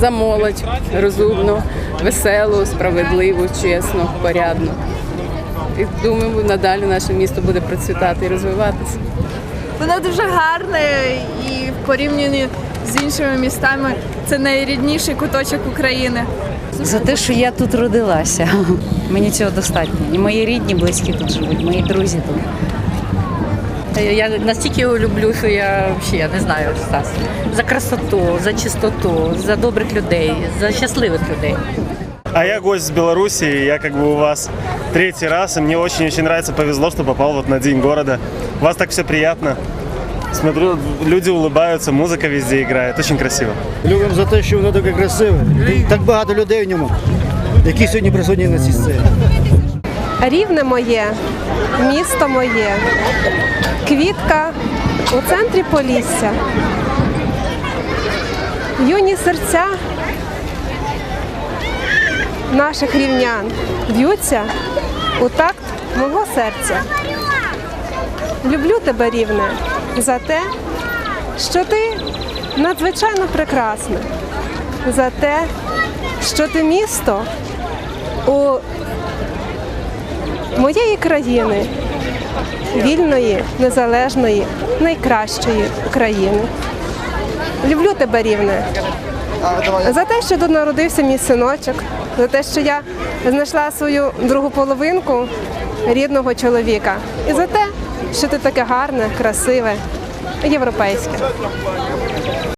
за молодь розумну, веселу, справедливу, чесну, порядну. І думаю, надалі наше місто буде процвітати і розвиватися. Воно дуже гарне і в порівнянні з іншими містами це найрідніший куточок України. За те, що я тут родилася. Мені цього достатньо. І мої рідні, близькі тут живуть, мої друзі тут. Я настільки його люблю, що я взагалі не знаю Стас. За красоту, за чистоту, за добрих людей, за щасливих людей. А я гость с Беларуси, и я как бы у вас третий раз, и мне очень-очень нравится, повезло, что попал вот на День города. У вас так все приятно. Смотрю, люди улыбаются, музыка везде играет, очень красиво. Любимо за те, що воно таке красиве. І Так багато людей в ньому, які сьогодні присутні на цій сцені. Рівне моє, місто моє, квітка у центрі Полісся. Юні серця наших рівнян б'ються у такт мого серця. Люблю тебе, рівне, за те, що ти надзвичайно прекрасне, за те, що ти місто у моєї країни, вільної, незалежної, найкращої України. Люблю тебе рівне. За те, що тут народився мій синочок, за те, що я знайшла свою другу половинку рідного чоловіка. І за те, що ти таке гарне, красиве, європейське.